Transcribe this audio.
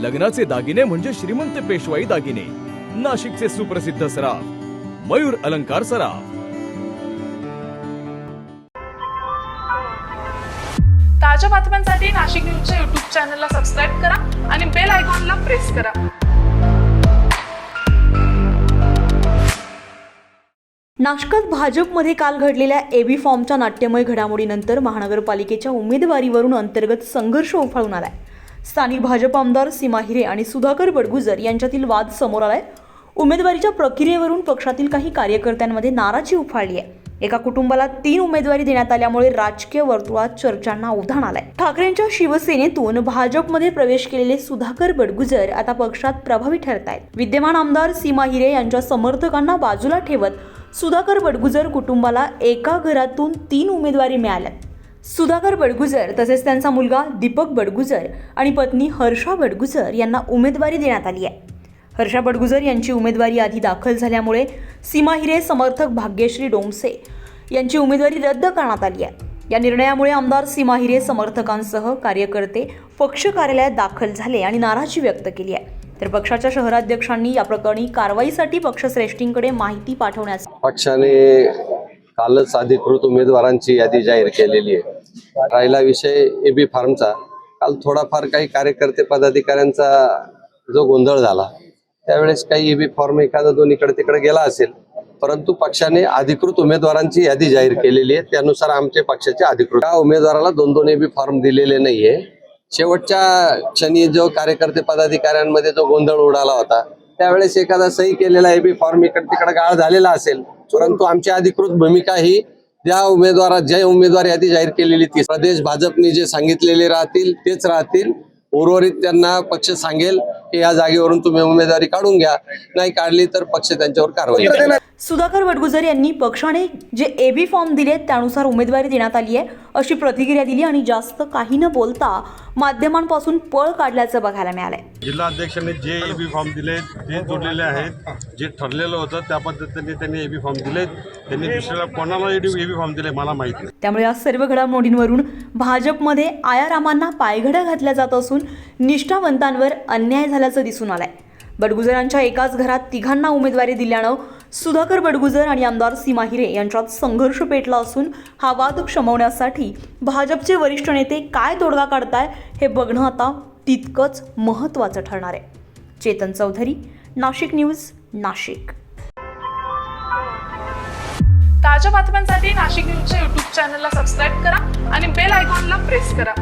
लग्नाचे दागिने म्हणजे श्रीमंत पेशवाई दागिने. नाशिकचे सुप्रसिद्ध सराफ मयूर अलंकार सराफ. ताज्या बातम्यांसाठी नाशिक न्यूजच्या युट्यूब चॅनलला सबस्क्राईब करा आणि बेल आयकॉनला प्रेस करा. नाशकात भाजपमध्ये काल घडलेल्या एबी फॉर्मच्या नाट्यमय घडामोडीनंतर महानगरपालिकेच्या उमेदवारीवरून अंतर्गत संघर्ष उफाळून आलाय. स्थानिक भाजप आमदार सीमा हिरे आणि सुधाकर बडगुजर यांच्यातील वाद समोर आलाय. उमेदवारीच्या प्रक्रियेवरून पक्षातील काही कार्यकर्त्यांमध्ये नाराजी उफाळली आहे. एका कुटुंबाला तीन उमेदवारी देण्यात आल्यामुळे राजकीय वर्तुळात चर्चांना उधाण आलंय. ठाकरेंच्या शिवसेनेतून भाजपमध्ये प्रवेश केलेले सुधाकर बडगुजर आता पक्षात प्रभावी ठरत आहेत विद्यमान आमदार सीमा हिरे यांच्या समर्थकांना बाजूला ठेवत सुधाकर बडगुजर कुटुंबाला एका घरातून तीन उमेदवारी मिळाल्यात. सुधाकर बडगुजर तसेच त्यांचा मुलगा दीपक बडगुजर आणि पत्नी हर्षा बडगुजर यांना उमेदवारी देण्यात आली आहे. हर्षा बडगुजर यांची उमेदवारी आधी दाखल झाल्यामुळे सीमा हिरे समर्थक भाग्यश्री डोमसे यांची उमेदवारी रद्द करण्यात आली आहे. या निर्णयामुळे आमदार सीमा हिरे समर्थकांसह कार्यकर्ते पक्ष कार्यालयात दाखल झाले आणि नाराजी व्यक्त केली आहे. तर पक्षाच्या शहराध्यक्षांनी या प्रकरणी कारवाईसाठी पक्षश्रेष्ठींकडे माहिती पाठवण्यास पक्षाने कालच अधिकृत उमेदवारांची यादी जाहीर केलेली आहे. राहिला विषय एबी फार्मचा काल थोडाफार काही कार्यकर्ते पदाधिकाऱ्यांचा जो गोंधळ झाला त्यावेळेस काही एबी फॉर्म एखादा दोन इकडे तिकडे गेला असेल परंतु पक्षाने अधिकृत उमेदवारांची यादी जाहीर केलेली आहे. त्यानुसार आमचे पक्षाचे अधिकृत त्या उमेदवाराला दोन दोन एबी फॉर्म दिलेले नाहीये. शेवटच्या क्षणी जो कार्यकर्ते पदाधिकाऱ्यांमध्ये जो गोंधळ उडाला होता त्यावेळेस एखादा सही केलेला एबी फॉर्म इकडे तिकडे गाळ झालेला असेल परंतु आमची अधिकृत भूमिका ही ज्या उमेदवारात ज्या उमेदवार यादी जाहीर केलेली ती प्रदेश भाजपने जे सांगितलेले राहतील तेच राहतील. उर्वरित त्यांना पक्ष सांगेल की या जागेवरून तुम्ही उमेदवारी काढून घ्या. नाही काढली तर पक्ष त्यांच्यावर कारवाई सुधाकर वडगुजर यांनी पक्षाने जे एबी फॉर्म दिले त्यानुसार उमेदवारी देण्यात आली आहे अशी प्रतिक्रिया दिली आणि जास्त काही न बोलता माध्यमांपासून पळ काढल्याचं बघायला मिळालंय. जिल्हा अध्यक्षांनी जे ए बी फॉर्म दिले ते जोडलेले आहेत. जे ठरलेलं होतं त्या पद्धतीने त्यांनी ए बी फॉर्म दिले त्यांनी दुसऱ्याला कोणाला ए बी फॉर्म दिले मला माहिती नाही. त्यामुळे या सर्व घडामोडींवरून भाजपमध्ये आयारामांना पायघड्या घातल्या जात असून निष्ठावंतांवर अन्याय झाल्याचं दिसून आलंय. बडगुजरांच्या एकाच घरात तिघांना उमेदवारी दिल्यानं सुधाकर बडगुजर आणि आमदार सीमा हिरे यांच्यात संघर्ष पेटला असून हा वाद शमवण्यासाठी भाजपचे वरिष्ठ नेते काय तोडगा काढताय हे बघणं आता तितकंच महत्त्वाचं ठरणार आहे. चेतन चौधरी नाशिक न्यूज नाशिक. ताज्या बातम्यांसाठी नाशिक न्यूजच्या युट्यूब चॅनलला सबस्क्राईब करा आणि बेल आयकॉनला प्रेस करा.